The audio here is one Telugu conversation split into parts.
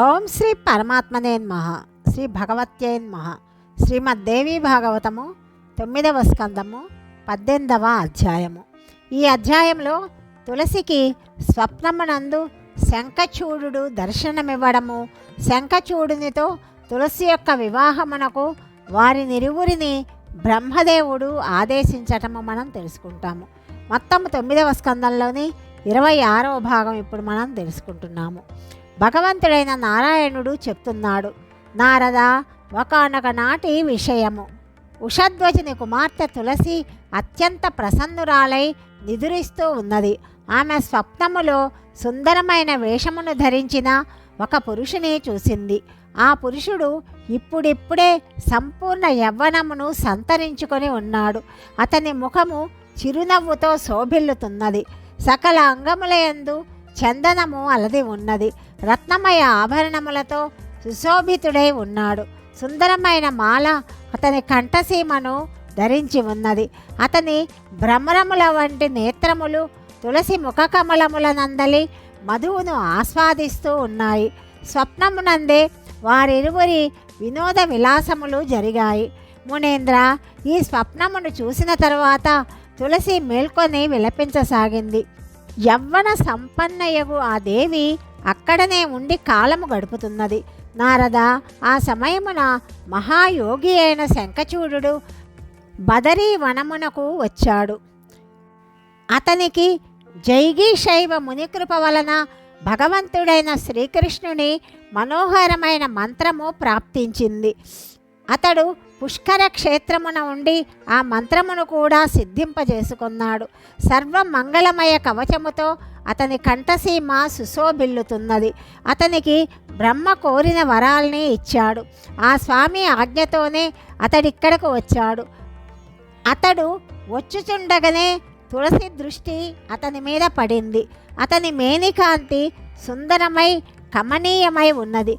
ఓం శ్రీ పరమాత్మనేన్మహ శ్రీ భగవత్యేన్మహ మహ శ్రీమద్దేవి భాగవతము తొమ్మిదవ స్కందము పద్దెనిమిదవ అధ్యాయము. ఈ అధ్యాయంలో తులసికి స్వప్నమునందు శంఖచూడు దర్శనమివ్వడము. శంఖచూడునితో తులసి యొక్క వివాహమునకు వారి నిరువురిని బ్రహ్మదేవుడు ఆదేశించటము మనం తెలుసుకుంటాము. మొత్తం తొమ్మిదవ స్కందంలోని ఇరవై ఆరవ భాగం ఇప్పుడు మనం తెలుసుకుంటున్నాము. భగవంతుడైన నారాయణుడు చెప్తున్నాడు నారద ఒకనొక నాటి విషయము. ఉషధ్వజుని కుమార్తె తులసి అత్యంత ప్రసన్నురాలై నిదురిస్తూ ఉన్నది. ఆమె స్వప్నములో సుందరమైన వేషమును ధరించిన ఒక పురుషుని చూసింది. ఆ పురుషుడు ఇప్పుడిప్పుడే సంపూర్ణ యవ్వనమును సంతరించుకొని ఉన్నాడు. అతని ముఖము చిరునవ్వుతో శోభిల్లుతున్నది. సకల అంగములయందు చందనము అలది ఉన్నది. రత్నమయ ఆభరణములతో సుశోభితుడై ఉన్నాడు. సుందరమైన మాల అతని కంఠసీమను ధరించి ఉన్నది. అతని భ్రమరముల వంటి నేత్రములు తులసి ముఖ కమలముల నందలి మధువును ఆస్వాదిస్తూ ఉన్నాయి. స్వప్నమునందే వారిరువురి వినోద విలాసములు జరిగాయి. మునేంద్ర ఈ స్వప్నమును చూసిన తరువాత తులసి మేల్కొని విలపించసాగింది. యవ్వన సంపన్నయగు ఆ దేవి అక్కడనే ఉండి కాలము గడుపుతున్నది. నారద ఆ సమయమున మహాయోగి అయిన శంఖచూడు బదరీ వనమునకు వచ్చాడు. అతనికి జైగీశైవ మునికృప వలన భగవంతుడైన శ్రీకృష్ణుని మనోహరమైన మంత్రము ప్రాప్తించింది. అతడు పుష్కర క్షేత్రమున ఉండి ఆ మంత్రమును కూడా సిద్ధింపజేసుకున్నాడు. సర్వ మంగళమయ కవచముతో అతని కంఠసీమ సుశోభిల్లుతున్నది. అతనికి బ్రహ్మ కోరిన వరాల్ని ఇచ్చాడు. ఆ స్వామి ఆజ్ఞతోనే అతడిక్కడకు వచ్చాడు. అతడు వచ్చుచుండగానే తులసి దృష్టి అతని మీద పడింది. అతని మేనికాంతి సుందరమై కమనీయమై ఉన్నది.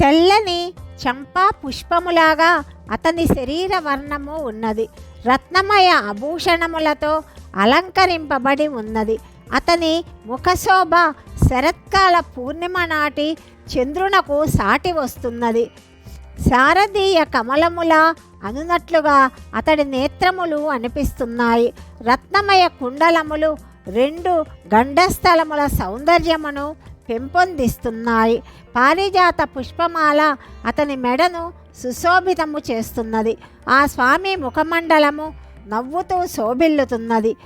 తెల్లని చంపా పుష్పములాగా అతని శరీర వర్ణము ఉన్నది. రత్నమయ ఆభూషణములతో అలంకరింపబడి ఉన్నది. అతని ముఖశోభ శరత్కాల పూర్ణిమ నాటి చంద్రునకు సాటి వస్తున్నది. శారదీయ కమలముల అనునట్లుగా అతడి నేత్రములు అనిపిస్తున్నాయి. రత్నమయ కుండలములు రెండు గండస్థలముల సౌందర్యమును పెంపొందిస్తున్నాయి. పారిజాత పుష్పమాల అతని మెడను సుశోభితము చేస్తున్నది. ఆ స్వామి ముఖమండలము నవ్వుతూ శోభిల్లుతున్నది.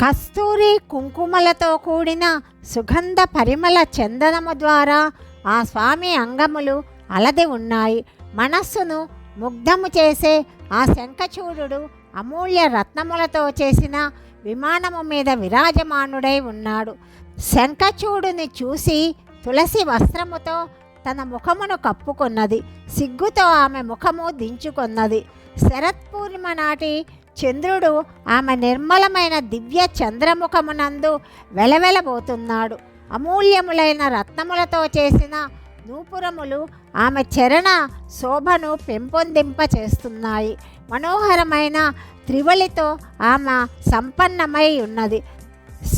కస్తూరి కుంకుమలతో కూడిన సుగంధ పరిమళ చందనము ద్వారా ఆ స్వామి అంగములు అలది ఉన్నాయి. మనస్సును ముగ్ధము చేసే ఆ శంఖచూడు అమూల్య రత్నములతో చేసిన విమానము మీద విరాజమానుడై ఉన్నాడు. శంఖచూడుని చూసి తులసి వస్త్రముతో తన ముఖమును కప్పుకొన్నది. సిగ్గుతో ఆమె ముఖము దించుకొన్నది. శరత్పూర్ణిమ నాటి చంద్రుడు ఆమె నిర్మలమైన దివ్య చంద్రముఖమునందు వెలవెలబోతున్నాడు. అమూల్యములైన రత్నములతో చేసిన నూపురములు ఆమె చరణ శోభను పెంపొందింప చేస్తున్నాయి మనోహరమైన త్రివళితో ఆమె సంపన్నమై ఉన్నది.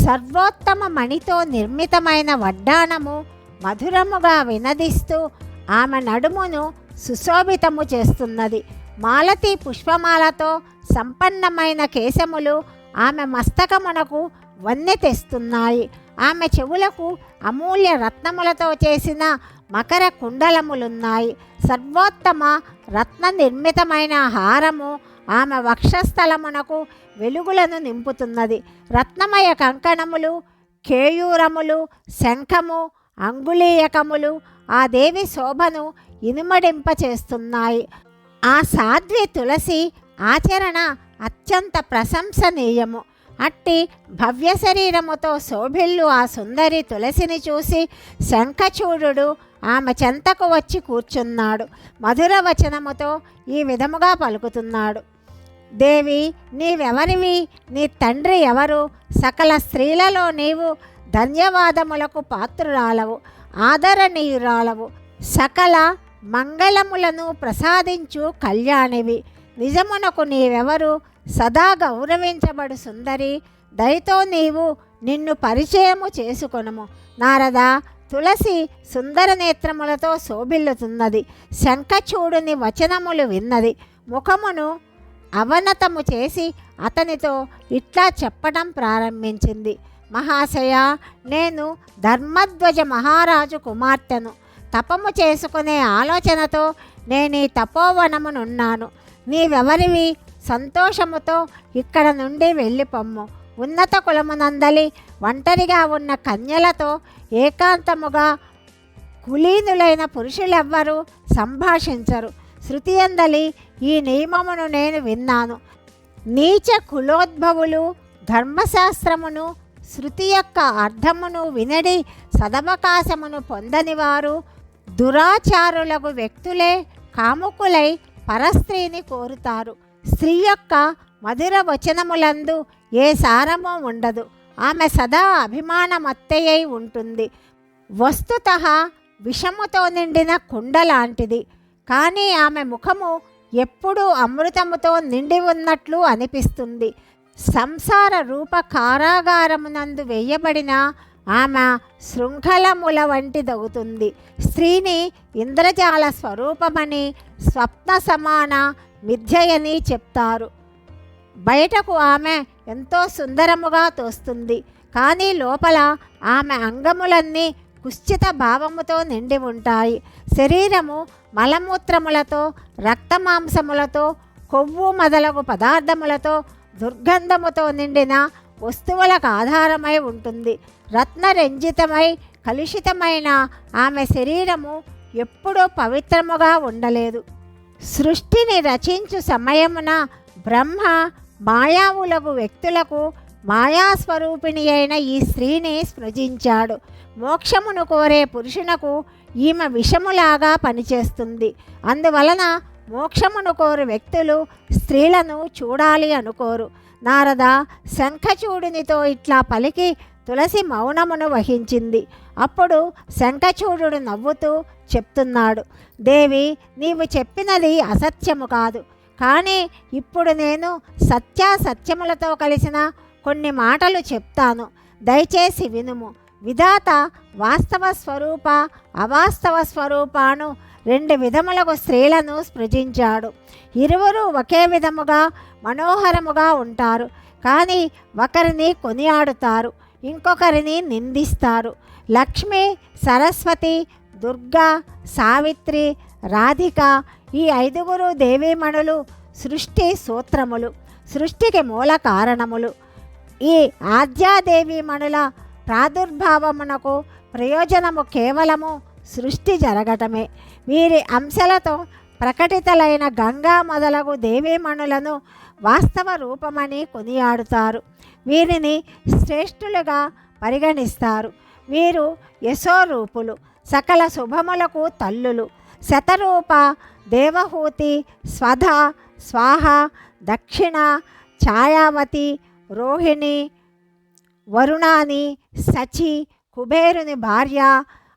సర్వోత్తమ మణితో నిర్మితమైన వడ్డాణము మధురముగా వినదిస్తూ ఆమె నడుమును సుశోభితము చేస్తున్నది. మాలతి పుష్పమాలతో సంపన్నమైన కేశములు ఆమె మస్తకమునకు వన్నె తెస్తున్నాయి. ఆమె చెవులకు అమూల్య రత్నములతో చేసిన మకర కుండలములున్నాయి. సర్వోత్తమ రత్న నిర్మితమైన హారము ఆమె వక్షస్థలమునకు వెలుగులను నింపుతున్నది. రత్నమయ కంకణములు కేయూరములు శంఖము అంగుళీయకములు ఆ దేవి శోభను ఇనుమడింపచేస్తున్నాయి. ఆ సాధ్వి తులసి ఆచరణ అత్యంత ప్రశంసనీయము. అట్టి భవ్య శరీరముతో శోభిల్లు ఆ సుందరి తులసిని చూసి శంఖచూడు ఆమె చెంతకు వచ్చి కూర్చున్నాడు. మధుర వచనముతో ఈ విధముగా పలుకుతున్నాడు. దేవి నీవెవరివి? నీ తండ్రి ఎవరు? సకల స్త్రీలలో నీవు ధన్యవాదములకు పాత్రురాలవు ఆదరణీయురాలవు. సకల మంగళములను ప్రసాదించు కళ్యాణివి. నిజమునకు నీవెవరు? సదా గౌరవించబడు సుందరి. దయతో నీవు నిన్ను పరిచయము చేసుకొనుము. నారద తులసి సుందర నేత్రములతో శోభిల్లుతున్నది. శంఖచూడుని వచనములు విన్నది. ముఖమును అవనతము చేసి అతనితో ఇట్లా చెప్పడం ప్రారంభించింది. మహాశయ నేను ధర్మధ్వజ మహారాజు కుమార్తెను. తపము చేసుకునే ఆలోచనతో నేను ఈ తపోవనమునున్నాను. నీవెవరివి? సంతోషముతో ఇక్కడ నుండి వెళ్ళిపొమ్ము. ఉన్నత కులమునందలి ఒంటరిగా ఉన్న కన్యలతో ఏకాంతముగా కులీనులైన పురుషులెవ్వరూ సంభాషించరు. శృతి అందలి ఈ నియమమును నేను విన్నాను. నీచ కులోద్భవులు ధర్మశాస్త్రమును శృతి యొక్క అర్థమును వినడి సదవకాశమును పొందని వారు దురాచారులకు వ్యక్తులే కాముకులై పరస్త్రీని కోరుతారు. స్త్రీ యొక్క మధుర వచనములందు ఏ సారము ఉండదు. ఆమె సదా అభిమానమత్తయ్యై ఉంటుంది. వస్తుత విషముతో నిండిన కుండ లాంటిది కానీ ఆమె ముఖము ఎప్పుడూ అమృతముతో నిండి ఉన్నట్లు అనిపిస్తుంది. సంసార రూప కారాగారమునందు వేయబడిన ఆమె శృంఖలముల వంటిదవుతుంది స్త్రీని ఇంద్రజాల స్వరూపమని స్వప్న సమాన మిథ్యయని చెప్తారు. బయటకు ఆమె ఎంతో సుందరముగా తోస్తుంది. కానీ లోపల ఆమె అంగములన్నీ కుశ్చిత భావముతో నిండి ఉంటాయి. శరీరము మలమూత్రములతో రక్తమాంసములతో కొవ్వు మొదలగు పదార్థములతో దుర్గంధముతో నిండిన వస్తువులకు ఆధారమై ఉంటుంది. రత్నరంజితమై కలుషితమైన ఆమె శరీరము ఎప్పుడూ పవిత్రముగా ఉండలేదు. సృష్టిని రచించు సమయమున బ్రహ్మ మాయావులకు వ్యక్తులకు మాయాస్వరూపిణి అయిన ఈ స్త్రీని స్మృజించాడు మోక్షమును కోరే పురుషునకు ఈమె విషములాగా పనిచేస్తుంది. అందువలన మోక్షమును కోరు వ్యక్తులు స్త్రీలను చూడాలి అనుకోరు. నారద శంఖచూడునితో ఇట్లా పలికి తులసి మౌనమును వహించింది. అప్పుడు శంఖచూడు నవ్వుతూ చెప్తున్నాడు దేవి నీవు చెప్పినది అసత్యము కాదు. కానీ ఇప్పుడు నేను సత్యాసత్యములతో కలిసిన కొన్ని మాటలు చెప్తాను. దయచేసి వినుము. విధాత వాస్తవ స్వరూప అవాస్తవ స్వరూపాను రెండు విధములకు స్త్రీలను స్పృజించాడు ఇరువురు ఒకే విధముగా మనోహరముగా ఉంటారు. కానీ ఒకరిని కొనియాడుతారు ఇంకొకరిని నిందిస్తారు. లక్ష్మి సరస్వతి దుర్గా సావిత్రి రాధిక ఈ ఐదుగురు దేవీమణులు సృష్టి సూత్రములు సృష్టికి మూల కారణములు. ఈ ఆద్యాదేవీమణుల ప్రాదుర్భావమునకు ప్రయోజనము కేవలము సృష్టి జరగటమే. వీరి అంశలతో ప్రకటితలైన గంగా మొదలగు దేవీమణులను వాస్తవ రూపమని కొనియాడుతారు. వీరిని శ్రేష్ఠులుగా పరిగణిస్తారు. వీరు యశోరూపులు సకల శుభములకు తల్లులు. శతరూప దేవహూతి స్వధ స్వాహ దక్షిణ ఛాయావతి రోహిణి వరుణాని సచి కుబేరుని భార్య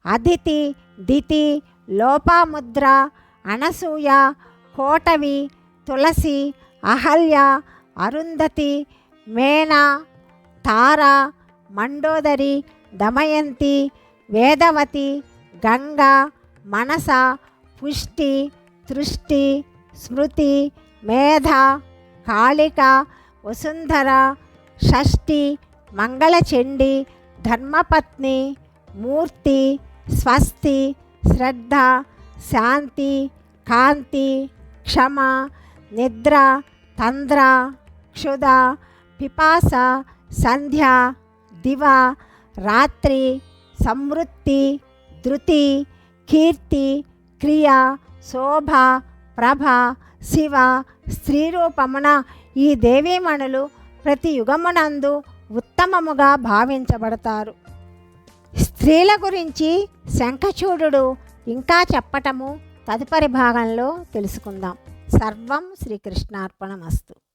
అదితి దితి లోపాముద్ర అనసూయ కోటవి తులసి అహల్య అరుంధతి మేన తార మండోదరి దమయంతి వేదవతి గంగ మనస పుష్టి తృష్టి స్మృతి మేధ కాళిక వసుంధర షష్ఠి మంగళచండి ధర్మపత్ని మూర్తి స్వస్తి శ్రద్ధ శాంతి కాంతి క్షమ నిద్ర తంద్ర క్షుధ పిపాస సంధ్య దివ రాత్రి సమృద్ధి ధృతి కీర్తి క్రియ శోభ ప్రభ శివ స్త్రీరూపమున ఈ దేవీమణులు ప్రతి యుగమునందు ఉత్తమముగా భావించబడతారు. స్త్రీల గురించి శంఖచూడు ఇంకా చెప్పటము తదుపరి భాగంలో తెలుసుకుందాం. సర్వం శ్రీకృష్ణార్పణమస్తు.